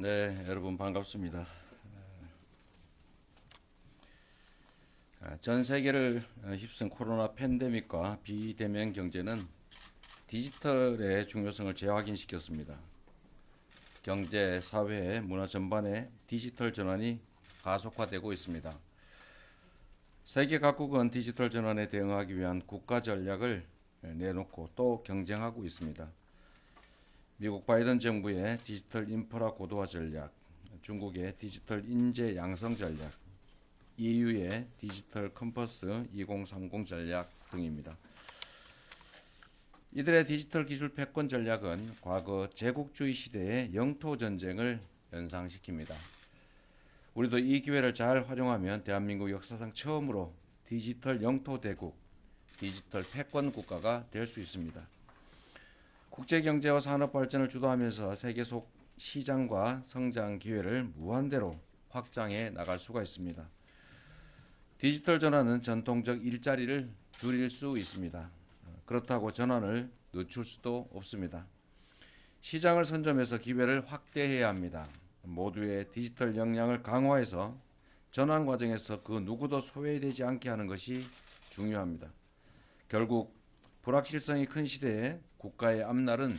네, 여러분 반갑습니다. 아, 전 세계를 어, 휩쓴 코로나 팬데믹과 비대면 경제는 디지털의 중요성을 재확인시켰습니다. 경제, 사회, 문화 전반의 디지털 전환이 가속화되고 있습니다. 세계 각국은 디지털 전환에 대응하기 위한 국가 전략을 내놓고 또 경쟁하고 있습니다. 미국 바이든 정부의 디지털 인프라 고도화 전략, 중국의 디지털 인재 양성 전략, EU의 디지털 컴퍼스 2030 전략 등입니다. 이들의 디지털 기술 패권 전략은 과거 제국주의 시대의 영토 전쟁을 연상시킵니다. 우리도 이 기회를 잘 활용하면 대한민국 역사상 처음으로 디지털 영토 대국, 디지털 패권 국가가 될 수 있습니다. 국제 경제와 산업 발전을 주도하면서 세계 속 시장과 성장 기회를 무한대로 확장해 나갈 수가 있습니다. 디지털 전환은 전통적 일자리를 줄일 수 있습니다. 그렇다고 전환을 늦출 수도 없습니다. 시장을 선점해서 기회를 확대해야 합니다. 모두의 디지털 역량을 강화해서 전환 과정에서 그 누구도 소외되지 않게 하는 것이 중요합니다. 결국 불확실성이 큰 시대에 국가의 앞날은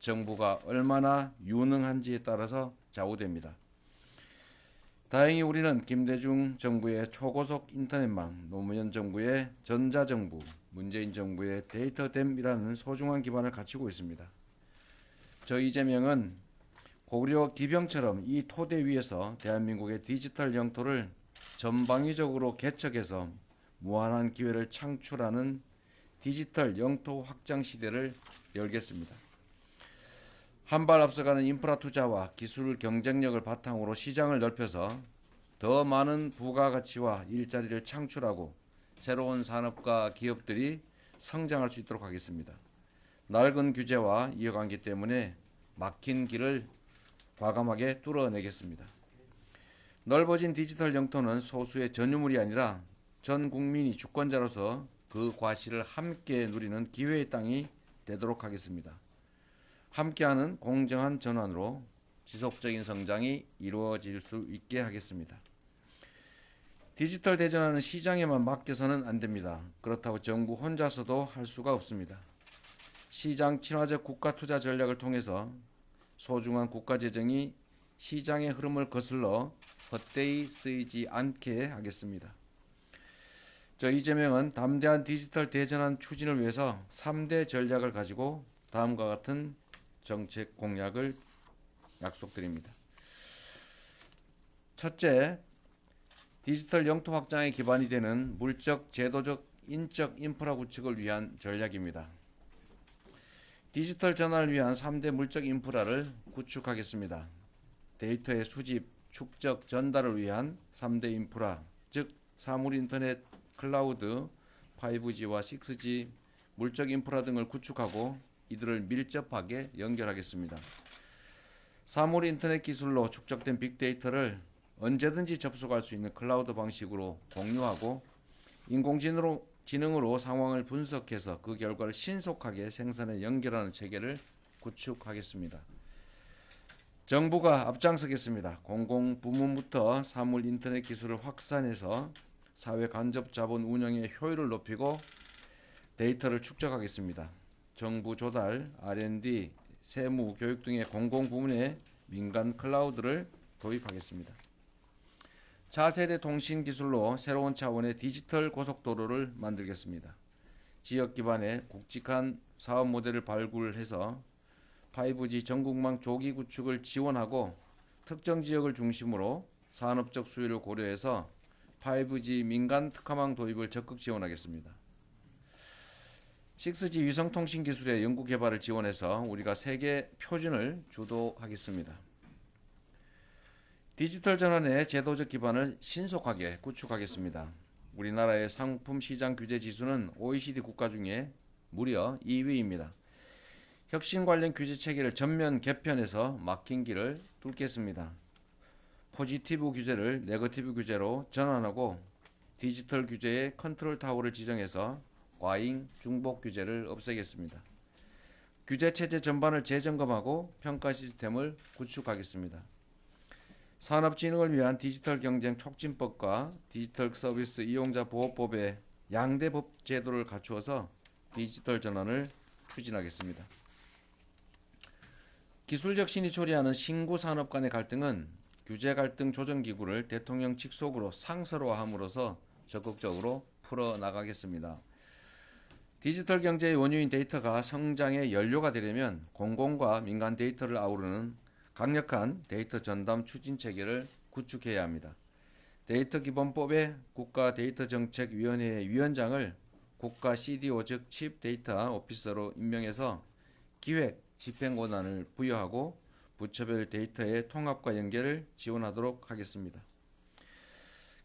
정부가 얼마나 유능한지에 따라서 좌우됩니다. 다행히 우리는 김대중 정부의 초고속 인터넷망, 노무현 정부의 전자정부, 문재인 정부의 데이터댐이라는 소중한 기반을 갖추고 있습니다. 저 이재명은 고구려 기병처럼 이 토대 위에서 대한민국의 디지털 영토를 전방위적으로 개척해서 무한한 기회를 창출하는 디지털 영토 확장 시대를 열겠습니다. 한 발 앞서가는 인프라 투자와 기술 경쟁력을 바탕으로 시장을 넓혀서 더 많은 부가가치와 일자리를 창출하고 새로운 산업과 기업들이 성장할 수 있도록 하겠습니다. 낡은 규제와 이어관계 때문에 막힌 길을 과감하게 뚫어내겠습니다. 넓어진 디지털 영토는 소수의 전유물이 아니라 전 국민이 주권자로서 그 과실을 함께 누리는 기회의 땅이 되도록 하겠습니다. 함께하는 공정한 전환으로 지속적인 성장이 이루어질 수 있게 하겠습니다. 디지털 대전하는 시장에만 맡겨서는 안 됩니다. 그렇다고 정부 혼자서도 할 수가 없습니다. 시장 친화적 국가 투자 전략을 통해서 소중한 국가 재정이 시장의 흐름을 거슬러 헛되이 쓰이지 않게 하겠습니다. 저 이재명은 담대한 디지털 대전환 추진을 위해서 3대 전략을 가지고 다음과 같은 정책 공약을 약속드립니다. 첫째, 디지털 영토 확장의 기반이 되는 물적, 제도적, 인적 인프라 구축을 위한 전략입니다. 디지털 전환을 위한 3대 물적 인프라를 구축하겠습니다. 데이터의 수집, 축적, 전달을 위한 3대 인프라, 즉 사물 인터넷, 클라우드, 5G와 6G, 물적 인프라 등을 구축하고 이들을 밀접하게 연결하겠습니다. 사물 인터넷 기술로 축적된 빅데이터를 언제든지 접속할 수 있는 클라우드 방식으로 공유하고 인공지능으로 지능으로 상황을 분석해서 그 결과를 신속하게 생산에 연결하는 체계를 구축하겠습니다. 정부가 앞장서겠습니다. 공공 부문부터 사물 인터넷 기술을 확산해서 사회 간접 자본 운영의 효율을 높이고 데이터를 축적하겠습니다. 정부 조달, R&D, 세무, 교육 등의 공공 부문의 민간 클라우드를 도입하겠습니다. 차세대 통신 기술로 새로운 차원의 디지털 고속도로를 만들겠습니다. 지역 기반의 굵직한 사업 모델을 발굴해서 5G 전국망 조기 구축을 지원하고 특정 지역을 중심으로 산업적 수요를 고려해서 5G 민간 특화망 도입을 적극 지원하겠습니다. 6G 위성통신 기술의 연구 개발을 지원해서 우리가 세계 표준을 주도하겠습니다. 디지털 전환의 제도적 기반을 신속하게 구축하겠습니다. 우리나라의 상품 시장 규제 지수는 OECD 국가 중에 무려 2위입니다. 혁신 관련 규제 체계를 전면 개편해서 막힌 길을 뚫겠습니다. 포지티브 규제를 네거티브 규제로 전환하고 디지털 규제의 컨트롤 타워를 지정해서 과잉 중복 규제를 없애겠습니다. 규제 체제 전반을 재점검하고 평가 시스템을 구축하겠습니다. 산업 진흥을 위한 디지털 경쟁 촉진법과 디지털 서비스 이용자 보호법의 양대 법 제도를 갖추어서 디지털 전환을 추진하겠습니다. 기술적 신이 초래하는 신구 산업 간의 갈등은 규제 갈등 조정 기구를 대통령 직속으로 상설화함으로써 적극적으로 풀어 나가겠습니다. 디지털 경제의 원유인 데이터가 성장의 연료가 되려면 공공과 민간 데이터를 아우르는 강력한 데이터 전담 추진 체계를 구축해야 합니다. 데이터 기본법의 국가 데이터 정책 위원회의 위원장을 국가 CDO 즉 칩 데이터 오피서로 임명해서 기획 집행 권한을 부여하고 부처별 데이터의 통합과 연결을 지원하도록 하겠습니다.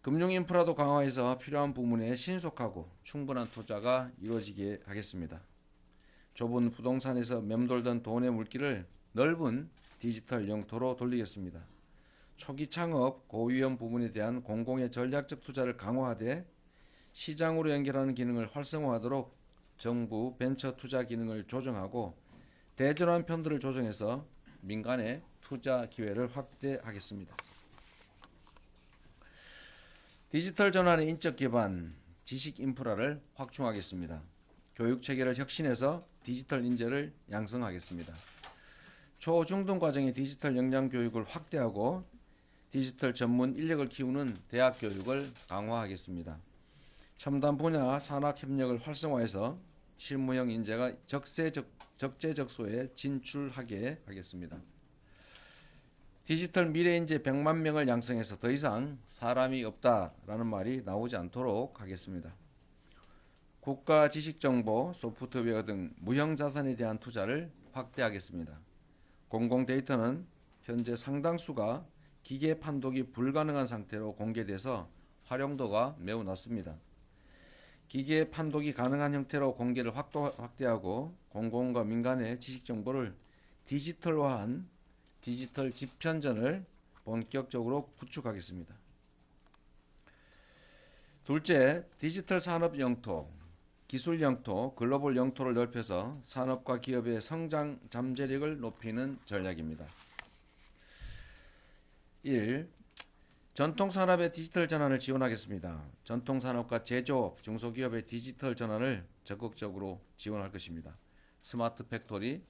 금융 인프라도 강화해서 필요한 부문에 신속하고 충분한 투자가 이루어지게 하겠습니다. 좁은 부동산에서 맴돌던 돈의 물길을 넓은 디지털 영토로 돌리겠습니다. 초기 창업 고위험 부문에 대한 공공의 전략적 투자를 강화하되 시장으로 연결하는 기능을 활성화하도록 정부 벤처 투자 기능을 조정하고 대전환 편들을 조정해서 민간의 투자 기회를 확대하겠습니다. 디지털 전환의 인적 기반, 지식 인프라를 확충하겠습니다. 교육 체계를 혁신해서 디지털 인재를 양성하겠습니다. 초중등 과정의 디지털 역량 교육을 확대하고 디지털 전문 인력을 키우는 대학 교육을 강화하겠습니다. 첨단 분야 산학 협력을 활성화해서 실무형 인재가 적세적 적재적소에 진출하게 하겠습니다. 디지털 미래 인재 100만 명을 양성해서 더 이상 사람이 없다라는 말이 나오지 않도록 하겠습니다. 국가 지식 정보, 소프트웨어 등 무형 자산에 대한 투자를 확대하겠습니다. 공공 데이터는 현재 상당수가 기계 판독이 불가능한 상태로 공개돼서 활용도가 매우 낮습니다. 기계 판독이 가능한 형태로 공개를 확대하고 공공과 민간의 지식 정보를 디지털화한 디지털 집현전을 본격적으로 구축하겠습니다. 둘째, 디지털 산업 영토, 기술 영토, 글로벌 영토를 넓혀서 산업과 기업의 성장 잠재력을 높이는 전략입니다. 1. 전통 산업의 디지털 전환을 지원하겠습니다. 전통 산업과 제조업, 중소기업의 디지털 전환을 적극적으로 지원할 것입니다. 스마트 팩토리,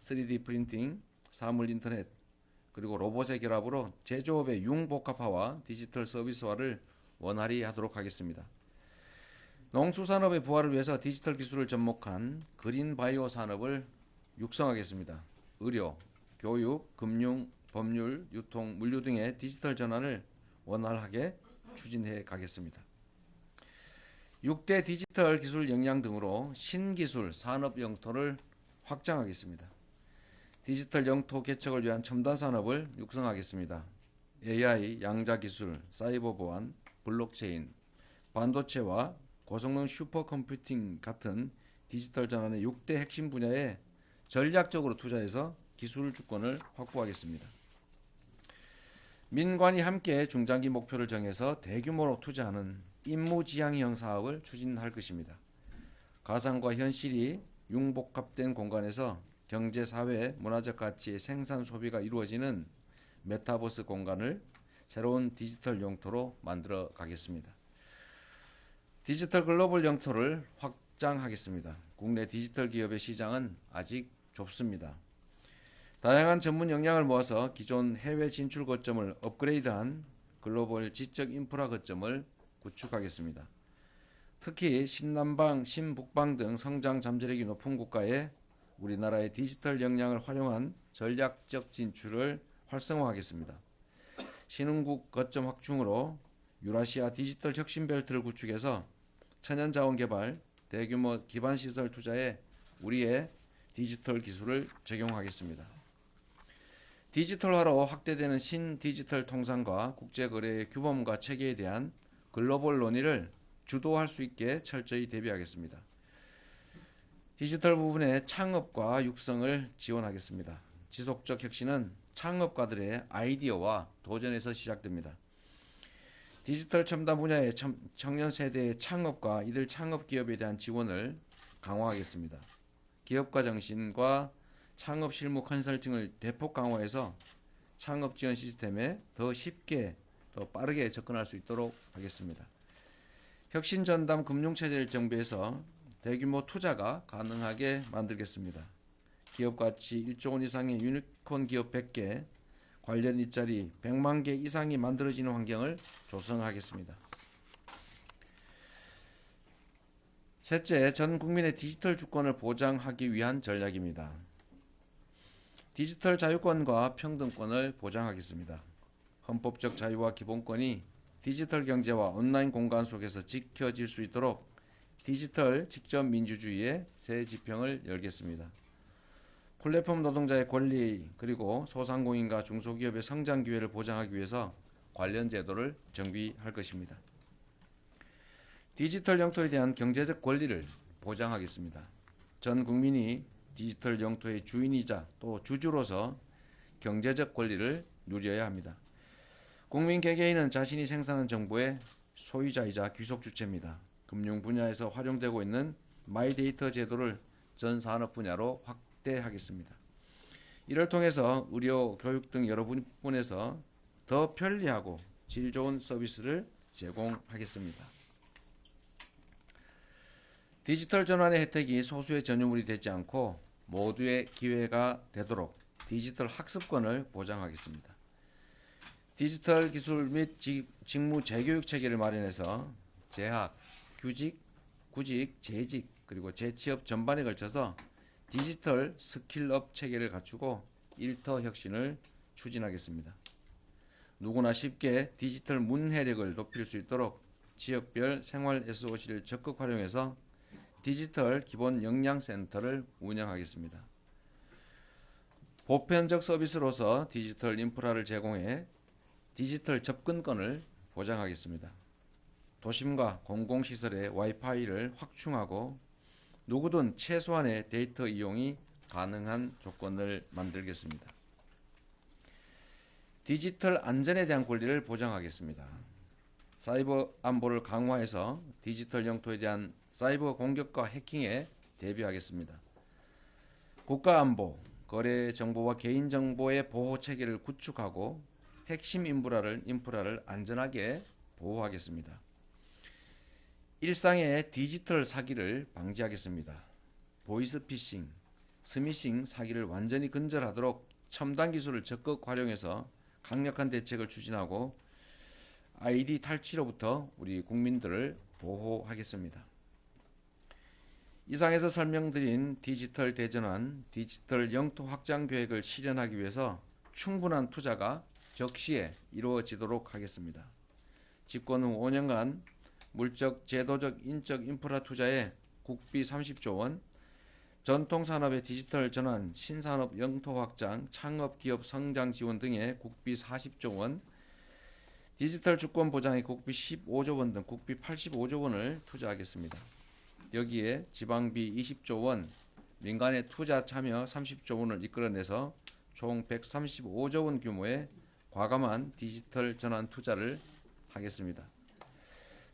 3D 프린팅, 사물 인터넷, 그리고 로봇의 결합으로 제조업의 융복합화와 디지털 서비스화를 원활히 하도록 하겠습니다. 농수산업의 부활을 위해서 디지털 기술을 접목한 그린 바이오 산업을 육성하겠습니다. 의료, 교육, 금융, 법률, 유통, 물류 등의 디지털 전환을 원활하게 추진해 가겠습니다. 6대 디지털 기술 역량 등으로 신기술 산업 영토를 확장하겠습니다. 디지털 영토 개척을 위한 첨단 산업을 육성하겠습니다. AI, 양자 기술, 사이버 보안, 블록체인, 반도체와 고성능 슈퍼컴퓨팅 같은 디지털 전환의 6대 핵심 분야에 전략적으로 투자해서 기술 주권을 확보하겠습니다. 민관이 함께 중장기 목표를 정해서 대규모로 투자하는 임무지향형 사업을 추진할 것입니다. 가상과 현실이 융복합된 공간에서 경제, 사회, 문화적 가치의 생산 소비가 이루어지는 메타버스 공간을 새로운 디지털 영토로 만들어 가겠습니다. 디지털 글로벌 영토를 확장하겠습니다. 국내 디지털 기업의 시장은 아직 좁습니다. 다양한 전문 역량을 모아서 기존 해외 진출 거점을 업그레이드한 글로벌 지적 인프라 거점을 구축하겠습니다. 특히 신남방, 신북방 등 성장 잠재력이 높은 국가에 우리나라의 디지털 역량을 활용한 전략적 진출을 활성화하겠습니다. 신흥국 거점 확충으로 유라시아 디지털 혁신 벨트를 구축해서 천연 자원 개발, 대규모 기반 시설 투자에 우리의 디지털 기술을 적용하겠습니다. 디지털화로 확대되는 신디지털 통상과 국제거래의 규범과 체계에 대한 글로벌 논의를 주도할 수 있게 철저히 대비하겠습니다. 디지털 부분의 창업과 육성을 지원하겠습니다. 지속적 혁신은 창업가들의 아이디어와 도전에서 시작됩니다. 디지털 첨단 분야의 청년 세대의 창업과 이들 창업 기업에 대한 지원을 강화하겠습니다. 기업가 정신과 창업 실무 컨설팅을 대폭 강화해서 창업 지원 시스템에 더 쉽게 더 빠르게 접근할 수 있도록 하겠습니다. 혁신 전담 금융 체제를 정비해서 대규모 투자가 가능하게 만들겠습니다. 기업 가치 1조 원 이상의 유니콘 기업 100개, 관련 일자리 100만 개 이상이 만들어지는 환경을 조성하겠습니다. 셋째, 전 국민의 디지털 주권을 보장하기 위한 전략입니다. 디지털 자유권과 평등권을 보장하겠습니다. 헌법적 자유와 기본권이 디지털 경제와 온라인 공간 속에서 지켜질 수 있도록 디지털 직접 민주주의의 새 지평을 열겠습니다. 플랫폼 노동자의 권리 그리고 소상공인과 중소기업의 성장 기회를 보장하기 위해서 관련 제도를 정비할 것입니다. 디지털 영토에 대한 경제적 권리를 보장하겠습니다. 전 국민이 디지털 영토의 주인이자 또 주주로서 경제적 권리를 누려야 합니다. 국민 개개인은 자신이 생산한 정보의 소유자이자 귀속 주체입니다. 금융 분야에서 활용되고 있는 마이데이터 제도를 전 산업 분야로 확대하겠습니다. 이를 통해서 의료, 교육 등 여러 부분에서 더 편리하고 질 좋은 서비스를 제공하겠습니다. 디지털 전환의 혜택이 소수의 전유물이 되지 않고 모두의 기회가 되도록 디지털 학습권을 보장하겠습니다. 디지털 기술 및 직- 직무 재교육 체계를 마련해서 재학, 규직, 구직, 재직 그리고 재취업 전반에 걸쳐서 디지털 스킬업 체계를 갖추고 일터 혁신을 추진하겠습니다. 누구나 쉽게 디지털 문해력을 높일 수 있도록 지역별 생활 SOC를 적극 활용해서 디지털 기본 역량 센터를 운영하겠습니다. 보편적 서비스로서 디지털 인프라를 제공해 디지털 접근권을 보장하겠습니다. 도심과 공공시설의 와이파이를 확충하고 누구든 최소한의 데이터 이용이 가능한 조건을 만들겠습니다. 디지털 안전에 대한 권리를 보장하겠습니다. 사이버 안보를 강화해서 디지털 영토에 대한 사이버 공격과 해킹에 대비하겠습니다. 국가 안보, 거래 정보와 개인 정보의 보호 체계를 구축하고 핵심 인프라를 인프라를 안전하게 보호하겠습니다. 일상의 디지털 사기를 방지하겠습니다. 보이스피싱, 스미싱 사기를 완전히 근절하도록 첨단 기술을 적극 활용해서 강력한 대책을 추진하고 아이디 탈취로부터 우리 국민들을 보호하겠습니다. 이상에서 설명드린 디지털 대전환, 디지털 영토 확장 계획을 실현하기 위해서 충분한 투자가 적시에 이루어지도록 하겠습니다. 집권 후 5년간 물적, 제도적, 인적 인프라 투자에 국비 30조 원, 전통 산업의 디지털 전환, 신산업 영토 확장, 창업 기업 성장 지원 등의 국비 40조 원, 디지털 주권 보장의 국비 15조 원 등 국비 85조 원을 투자하겠습니다. 여기에 지방비 20조 원, 민간의 투자 참여 30조 원을 이끌어내서 총 135조 원 규모의 과감한 디지털 전환 투자를 하겠습니다.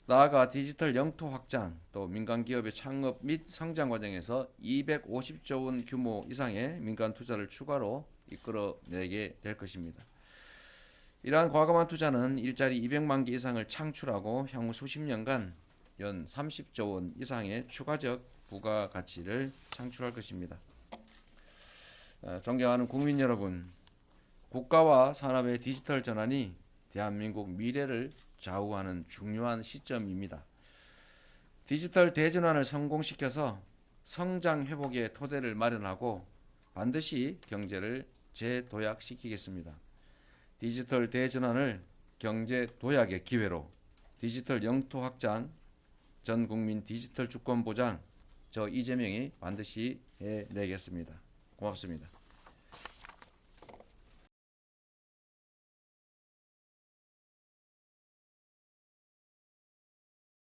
나아가 디지털 영토 확장, 또 민간 기업의 창업 및 성장 과정에서 250조 원 규모 이상의 민간 투자를 추가로 이끌어내게 될 것입니다. 이러한 과감한 투자는 일자리 200만 개 이상을 창출하고 향후 수십 년간 연 30조 원 이상의 추가적 부가 가치를 창출할 것입니다. 어, 존경하는 국민 여러분, 국가와 산업의 디지털 전환이 대한민국 미래를 좌우하는 중요한 시점입니다. 디지털 대전환을 성공시켜서 성장 회복의 토대를 마련하고 반드시 경제를 재도약시키겠습니다. 디지털 대전환을 경제 도약의 기회로 디지털 영토 확장, 전 국민 디지털 주권 보장 저 이재명이 반드시 해내겠습니다. 고맙습니다.